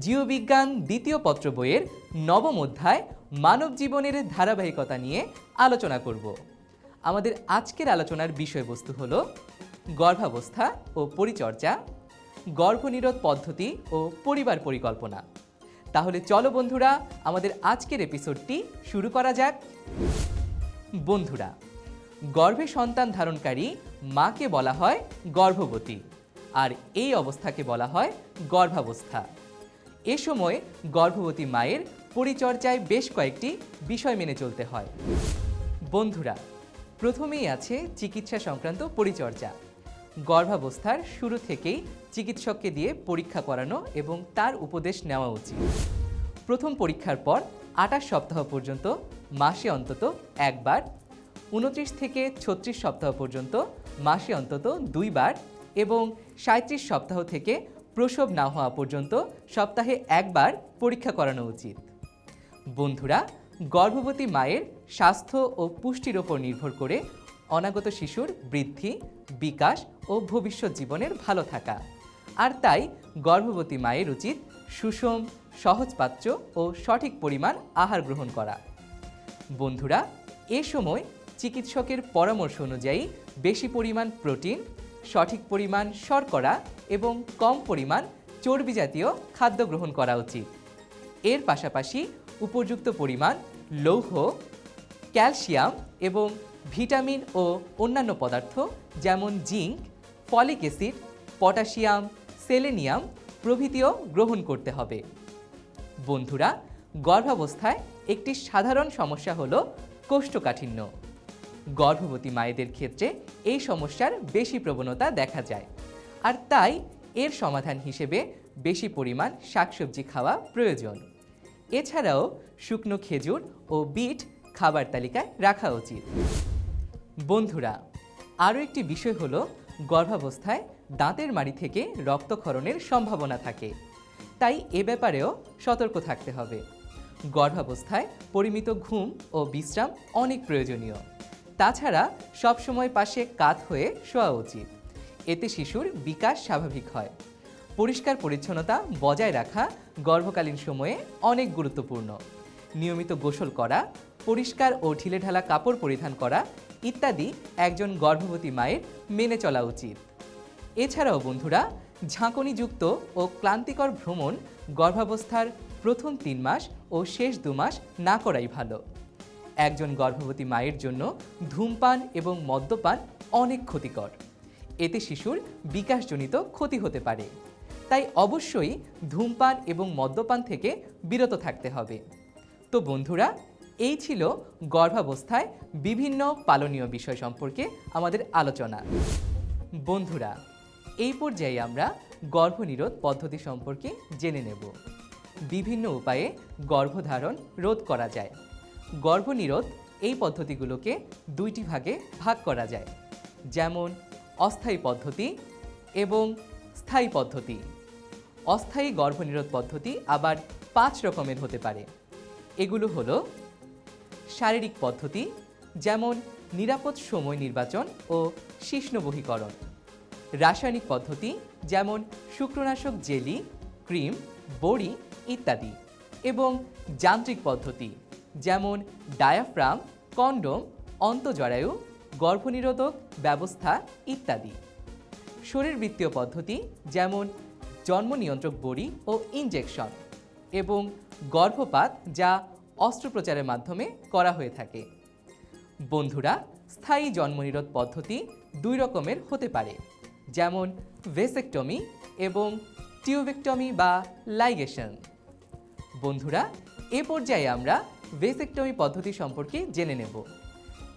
জীববিজ্ঞান দ্বিতীয় পত্র বইয়ের নবম অধ্যায়, মানব জীবনের ধারাবাহিকতা নিয়ে আলোচনা করব। আমাদের আজকের আলোচনার বিষয়বস্তু হল গর্ভাবস্থা ও পরিচর্যা, গর্ভনিরোধ পদ্ধতি ও পরিবার পরিকল্পনা। তাহলে চলো বন্ধুরা, আমাদের আজকের এপিসোডটি শুরু করা যাক। বন্ধুরা, গর্ভে সন্তান ধারণকারী মাকে বলা হয় গর্ভবতী আর এই অবস্থাকে বলা হয় গর্ভাবস্থা। এ সময় গর্ভবতী মায়ের পরিচর্যায় বেশ কয়েকটি বিষয় মেনে চলতে হয়। বন্ধুরা, প্রথমেই আছে চিকিৎসা সংক্রান্ত পরিচর্যা। গর্ভাবস্থার শুরু থেকেই চিকিৎসককে দিয়ে পরীক্ষা করানো এবং তার উপদেশ নেওয়া উচিত। প্রথম পরীক্ষার পর আঠাশ সপ্তাহ পর্যন্ত, মাসে অন্তত একবার, উনত্রিশ থেকে ছত্রিশ সপ্তাহ পর্যন্ত, মাসে অন্তত দুইবার এবং সাঁত্রিশ সপ্তাহ থেকে প্রসব না হওয়া পর্যন্ত সপ্তাহে একবার পরীক্ষা করানো উচিত। বন্ধুরা, গর্ভবতী মায়ের স্বাস্থ্য ও পুষ্টির ওপর নির্ভর করে অনাগত শিশুর বৃদ্ধি, বিকাশ ও ভবিষ্যৎ জীবনের ভালো থাকা। আর তাই গর্ভবতী মায়ের উচিত সুষম সহজপাচ্য ও সঠিক পরিমাণ আহার গ্রহণ করা। বন্ধুরা, এ সময় চিকিৎসকের পরামর্শ অনুযায়ী বেশি পরিমাণ প্রোটিন সঠিক পরিমাণ শর্করা এবং কম পরিমাণ চর্বি জাতীয় খাদ্য গ্রহণ করা উচিত। এর পাশাপাশি উপযুক্ত পরিমাণ লৌহ, ক্যালসিয়াম এবং ভিটামিন ও অন্যান্য পদার্থ যেমন zinc, folic acid, potassium, selenium প্রভৃতিও গ্রহণ করতে হবে। বন্ধুরা, গর্ভাবস্থায় একটি সাধারণ সমস্যা হলো কোষ্ঠকাঠিন্য। গর্ভবতী মায়েদের ক্ষেত্রে এই সমস্যার বেশি প্রবণতা দেখা যায়। আর তাই এর সমাধান হিসেবে বেশি পরিমাণ শাকসবজি খাওয়া প্রয়োজন। এছাড়াও শুকনো খেজুর ও বিট খাবার তালিকায় রাখা উচিত। বন্ধুরা, আরও একটি বিষয় হলো গর্ভাবস্থায় দাঁতের মাড়ি থেকে রক্তক্ষরণের সম্ভাবনা থাকে। তাই এ ব্যাপারেও সতর্ক থাকতে হবে। গর্ভাবস্থায় পরিমিত ঘুম ও বিশ্রাম অনেক প্রয়োজনীয়। তাছাড়া সবসময় পাশে কাত হয়ে শোয়া উচিত। এতে শিশুর বিকাশ স্বাভাবিক হয়। পরিষ্কার পরিচ্ছন্নতা বজায় রাখা গর্ভকালীন সময়ে অনেক গুরুত্বপূর্ণ। নিয়মিত গোসল করা, পরিষ্কার ও ঢিলেঢালা কাপড় পরিধান করা ইত্যাদি একজন গর্ভবতী মায়ের মেনে চলা উচিত। এছাড়াও বন্ধুরা, ঝাঁকুনিযুক্ত ও ক্লান্তিকর ভ্রমণ গর্ভাবস্থার প্রথম তিন মাস ও শেষ দু মাস না করাই ভালো। একজন গর্ভবতী মায়ের জন্য ধূমপান এবং মদ্যপান অনেক ক্ষতিকর। এতে শিশুর বিকাশজনিত ক্ষতি হতে পারে। তাই অবশ্যই ধূমপান এবং মদ্যপান থেকে বিরত থাকতে হবে। তো বন্ধুরা, এই ছিল গর্ভাবস্থায় বিভিন্ন পালনীয় বিষয় সম্পর্কে আমাদের আলোচনা। বন্ধুরা, এই পর্যায়ে আমরা গর্ভনিরোধ পদ্ধতি সম্পর্কে জেনে নেব। বিভিন্ন উপায়ে গর্ভধারণ রোধ করা যায়। গর্ভনিরোধ এই পদ্ধতিগুলোকে দুইটি ভাগে ভাগ করা যায়। যেমন, অস্থায়ী পদ্ধতি এবং স্থায়ী পদ্ধতি। অস্থায়ী গর্ভনিরোধ পদ্ধতি আবার পাঁচ রকমের হতে পারে। এগুলো হলো শারীরিক পদ্ধতি, যেমন নিরাপদ সময় নির্বাচন ও শিষ্ণবহীকরণ। রাসায়নিক পদ্ধতি, যেমন শুক্রনাশক জেলি, ক্রিম, বড়ি ইত্যাদি। এবং যান্ত্রিক পদ্ধতি। যেমন ডায়াফ্রাম, কন্ডোম অন্তজরায়ু গর্ভনিরোধক ব্যবস্থা ইত্যাদি। শরীরবৃত্তীয় পদ্ধতি যেমন জন্ম নিয়ন্ত্রক বড়ি ও ইনজেকশন এবং গর্ভপাত যা অস্ত্রোপচারের মাধ্যমে করা হয়ে থাকে। বন্ধুরা, স্থায়ী জন্মনিরোধ পদ্ধতি দুই রকমের হতে পারে, যেমন ভেসেকটমি এবং টিউবেকটমি বা লাইগেশন। বন্ধুরা, এ পর্যায়ে আমরা ভেসেকটমি পদ্ধতি সম্পর্কে জেনে নেব।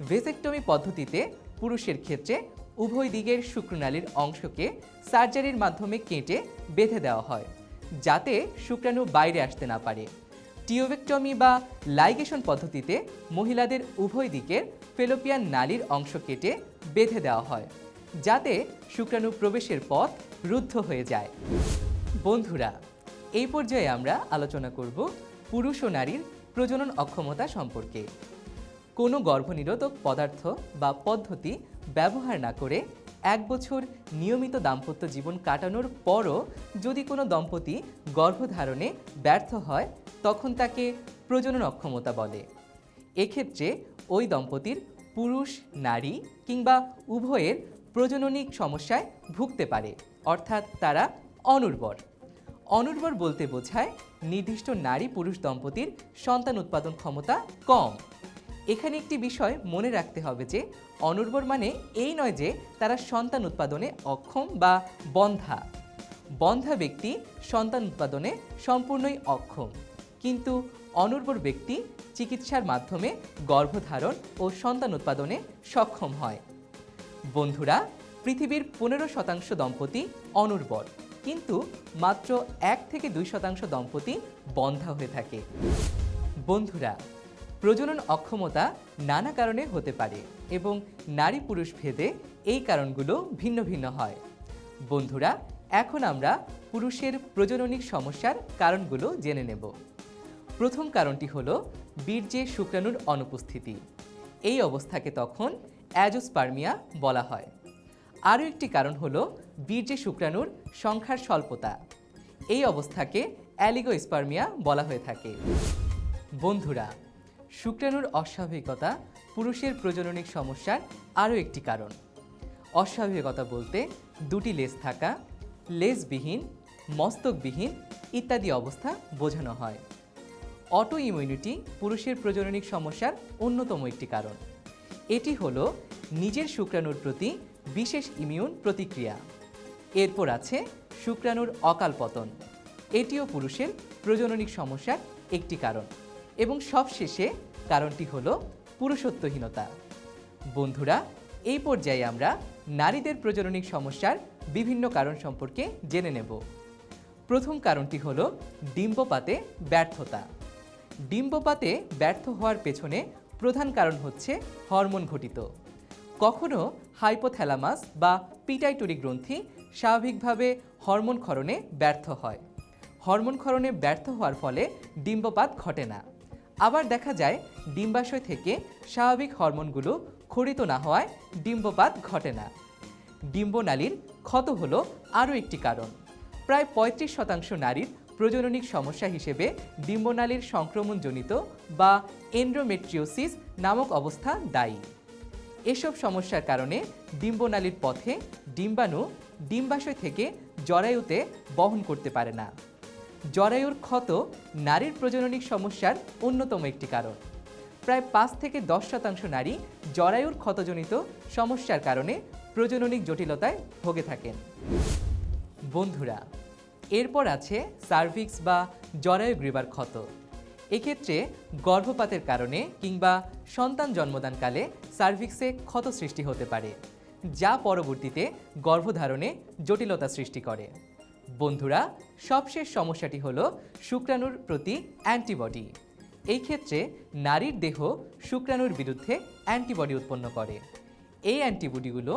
ভেসেকটমি পদ্ধতিতে পুরুষের ক্ষেত্রে উভয় দিকের শুক্রনালীর অংশকে সার্জারির মাধ্যমে কেটে বেঁধে দেওয়া হয়, যাতে শুক্রাণু বাইরে আসতে না পারে। টিওভেক্টমি বা লাইগেশন পদ্ধতিতে মহিলাদের উভয় দিকের ফেলোপিয়ান নালীর অংশ কেটে বেঁধে দেওয়া হয়, যাতে শুক্রাণু প্রবেশের পথ রুদ্ধ হয়ে যায়। বন্ধুরা, এই পর্যায়ে আমরা আলোচনা করব পুরুষ ও নারীর প্রজনন অক্ষমতা সম্পর্কে। কোনো গর্ভনিরোধক পদার্থ বা পদ্ধতি ব্যবহার না করে এক বছর নিয়মিত দাম্পত্য জীবন কাটানোর পরও যদি কোনো দম্পতি গর্ভধারণে ব্যর্থ হয়, তখন তাকে প্রজনন অক্ষমতা বলে। এক্ষেত্রে ওই দম্পতির পুরুষ, নারী কিংবা উভয়ের প্রজননিক সমস্যায় ভুগতে পারে, অর্থাৎ তারা অনুর্বর। অনুর্বর বলতে বোঝায় নির্দিষ্ট নারী পুরুষ দম্পতির সন্তান উৎপাদন ক্ষমতা কম। এখানে একটি বিষয় মনে রাখতে হবে যে অনুর্বর মানে এই নয় যে তারা সন্তান উৎপাদনে অক্ষম বা বন্ধা। বন্ধা ব্যক্তি সন্তান উৎপাদনে সম্পূর্ণই অক্ষম। কিন্তু অনুর্বর ব্যক্তি চিকিৎসার মাধ্যমে গর্ভধারণ ও সন্তান উৎপাদনে সক্ষম হয়। বন্ধুরা, পৃথিবীর পনেরো শতাংশ দম্পতি অনুর্বর। কিন্তু মাত্র এক থেকে দুই শতাংশ দম্পতি বন্ধা হয়ে থাকে। বন্ধুরা, প্রজনন অক্ষমতা নানা কারণে হতে পারে এবং নারী পুরুষ ভেদে এই কারণগুলো ভিন্ন ভিন্ন হয়। বন্ধুরা, এখন আমরা পুরুষের প্রজননিক সমস্যার কারণগুলো জেনে নেব। প্রথম কারণটি হলো বীর্যে শুক্রাণুর অনুপস্থিতি। এই অবস্থাকে তখন অ্যাজোস্পার্মিয়া বলা হয়। আরও একটি কারণ হলো বীর্যে শুক্রাণুর সংখ্যার স্বল্পতা। এই অবস্থাকে অ্যালিগোস্পার্মিয়া বলা হয়ে থাকে। বন্ধুরা, শুক্রাণুর অস্বাভাবিকতা পুরুষের প্রজননিক সমস্যার আরও একটি কারণ। অস্বাভাবিকতা বলতে দুটি লেজ থাকা লেজবিহীন মস্তকবিহীন ইত্যাদি অবস্থা বোঝানো হয়। অটো ইমিউনিটি পুরুষের প্রজননিক সমস্যার অন্যতম একটি কারণ। এটি হলো নিজের শুক্রাণুর প্রতি বিশেষ ইমিউন প্রতিক্রিয়া। এরপর আছে শুক্রাণুর অকাল পতন। এটিও পুরুষের প্রজননিক সমস্যার একটি কারণ এবং সবশেষে কারণটি হল পুরুষত্বহীনতা। বন্ধুরা, এই পর্যায়ে আমরা নারীদের প্রজননিক সমস্যার বিভিন্ন কারণ সম্পর্কে জেনে নেব। প্রথম কারণটি হল ডিম্বপাতে ব্যর্থতা। ডিম্বপাতে ব্যর্থ হওয়ার পেছনে প্রধান কারণ হচ্ছে হরমোন ঘটিত। কখনো হাইপোথ্যালামাস বা পিটাইটরি গ্রন্থি স্বাভাবিকভাবে হরমোন ক্ষরণে ব্যর্থ হয়। হরমোন ক্ষরণে ব্যর্থ হওয়ার ফলে ডিম্বপাত ঘটে না। আবার দেখা যায়, ডিম্বাশয় থেকে স্বাভাবিক হরমোনগুলো ক্ষরিত না হওয়ায় ডিম্বপাত ঘটে না। ডিম্বনালীর ক্ষত হলো আরও একটি কারণ। প্রায় পঁয়ত্রিশ শতাংশ নারীর প্রজননিক সমস্যা হিসেবে ডিম্বনালীর সংক্রমণজনিত বা এন্ড্রোমেট্রিওসিস নামক অবস্থা দায়ী। এসব সমস্যার কারণে ডিম্বনালীর পথে ডিম্বাণু ডিম্বাশয় থেকে জরায়ুতে বহন করতে পারে না। জরায়ুর ক্ষত নারীর প্রজননিক সমস্যার অন্যতম একটি কারণ। প্রায় পাঁচ থেকে দশ শতাংশ নারী জরায়ুর ক্ষতজনিত সমস্যার কারণে প্রজননিক জটিলতায় ভোগে থাকেন। বন্ধুরা, এরপর আছে সার্ভিক্স বা জরায়ু গ্রীবার ক্ষত। এক্ষেত্রে গর্ভপাতের কারণে কিংবা সন্তান জন্মদানকালে সার্ভিক্সে ক্ষত সৃষ্টি হতে পারে, যা পরবর্তীতে গর্ভধারণে জটিলতা সৃষ্টি করে। বন্ধুরা, সবশেষ সমস্যাটি হল শুক্রাণুর প্রতি অ্যান্টিবডি। এই ক্ষেত্রে নারীর দেহ শুক্রাণুর বিরুদ্ধে অ্যান্টিবডি উৎপন্ন করে। এই অ্যান্টিবডিগুলো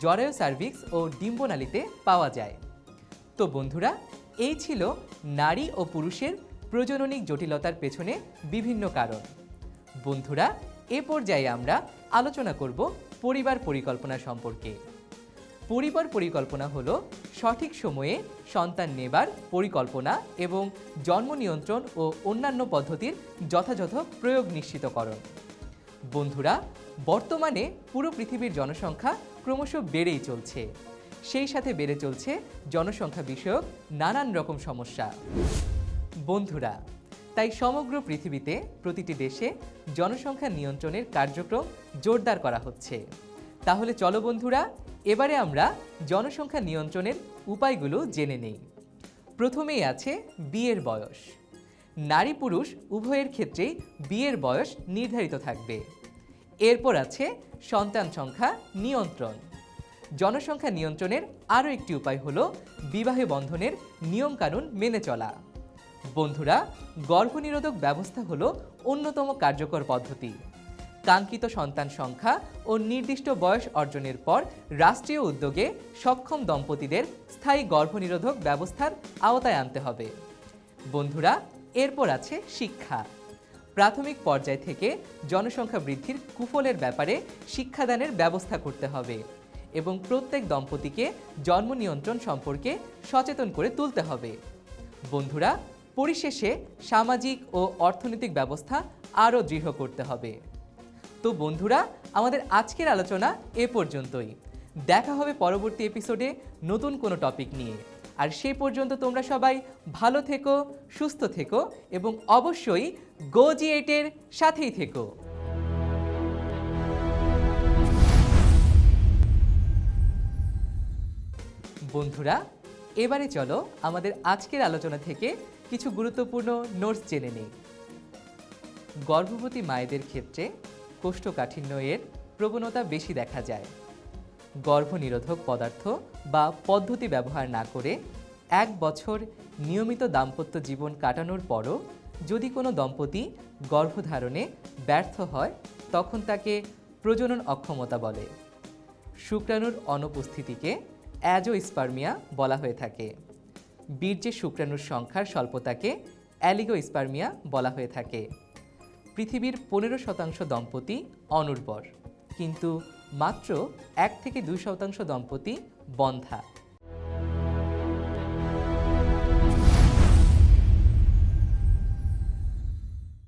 জরায়ু সার্ভিক্স ও ডিম্বনালীতে পাওয়া যায়। তো বন্ধুরা, এই ছিল নারী ও পুরুষের প্রজননিক জটিলতার পেছনে বিভিন্ন কারণ। বন্ধুরা, এ পর্যায়ে আমরা আলোচনা করব পরিবার পরিকল্পনা সম্পর্কে। পরিবার পরিকল্পনা হলো সঠিক সময়ে সন্তান নেবার পরিকল্পনা এবং জন্ম নিয়ন্ত্রণ ও অন্যান্য পদ্ধতির যথাযথ প্রয়োগ নিশ্চিতকরণ। বন্ধুরা, বর্তমানে পুরো পৃথিবীর জনসংখ্যা ক্রমশ বেড়েই চলছে। সেই সাথে বেড়ে চলছে জনসংখ্যা বিষয়ক নানান রকম সমস্যা। বন্ধুরা, তাই সমগ্র পৃথিবীতে প্রতিটি দেশে জনসংখ্যা নিয়ন্ত্রণের কার্যক্রম জোরদার করা হচ্ছে। তাহলে চলো বন্ধুরা, এবারে আমরা জনসংখ্যা নিয়ন্ত্রণের উপায়গুলো জেনে নেই। প্রথমেই আছে বিয়ের বয়স। নারী পুরুষ উভয়ের ক্ষেত্রেই বিয়ের বয়স নির্ধারিত থাকবে। এরপর আছে সন্তান সংখ্যা নিয়ন্ত্রণ। জনসংখ্যা নিয়ন্ত্রণের আরও একটি উপায় হলো বিবাহ বন্ধনের নিয়মকানুন মেনে চলা। বন্ধুরা, গর্ভনিরোধক ব্যবস্থা হলো অন্যতম কার্যকর পদ্ধতি। কাঙ্ক্ষিত সন্তান সংখ্যা ও নির্দিষ্ট বয়স অর্জনের পর রাষ্ট্রীয় উদ্যোগে সক্ষম দম্পতিদের স্থায়ী গর্ভনিরোধক ব্যবস্থার আওতায় আনতে হবে। বন্ধুরা, এরপর আছে শিক্ষা। প্রাথমিক পর্যায় থেকে জনসংখ্যা বৃদ্ধির কুফলের ব্যাপারে শিক্ষাদানের ব্যবস্থা করতে হবে এবং প্রত্যেক দম্পতিকে জন্ম নিয়ন্ত্রণ সম্পর্কে সচেতন করে তুলতে হবে। বন্ধুরা পরিশেষে সামাজিক ও অর্থনৈতিক ব্যবস্থা আরও দৃঢ় করতে হবে। তো বন্ধুরা, আমাদের আজকের আলোচনা এ পর্যন্তই। দেখা হবে পরবর্তী এপিসোডে নতুন কোনো টপিক নিয়ে। আর সেই পর্যন্ত তোমরা সবাই ভালো থেকো, সুস্থ থেকো এবং অবশ্যই গোজি এইটের সাথেই থেকো। বন্ধুরা, এবারে চলো আমাদের আজকের আলোচনা থেকে কিছু গুরুত্বপূর্ণ নোটস জেনে নেই। গর্ভবতী মায়েদের ক্ষেত্রে কোষ্ঠকাঠিন্য এর প্রবণতা বেশি দেখা যায়। গর্ভনিরোধক পদার্থ বা পদ্ধতি ব্যবহার না করে এক বছর নিয়মিত দাম্পত্য জীবন কাটানোর পরও যদি কোনো দম্পতি গর্ভধারণে ব্যর্থ হয়, তখন তাকে প্রজনন অক্ষমতা বলে। শুক্রাণুর অনুপস্থিতিকে অ্যাজোস্পার্মিয়া বলা হয়ে থাকে। বীর্যে শুক্রাণুর সংখ্যার স্বল্পতাকে অ্যালিগোস্পার্মিয়া বলা হয়ে থাকে। পৃথিবীর পনেরো শতাংশ দম্পতি অনুর্বর, কিন্তু মাত্র এক থেকে দুই শতাংশ দম্পতি বন্ধা।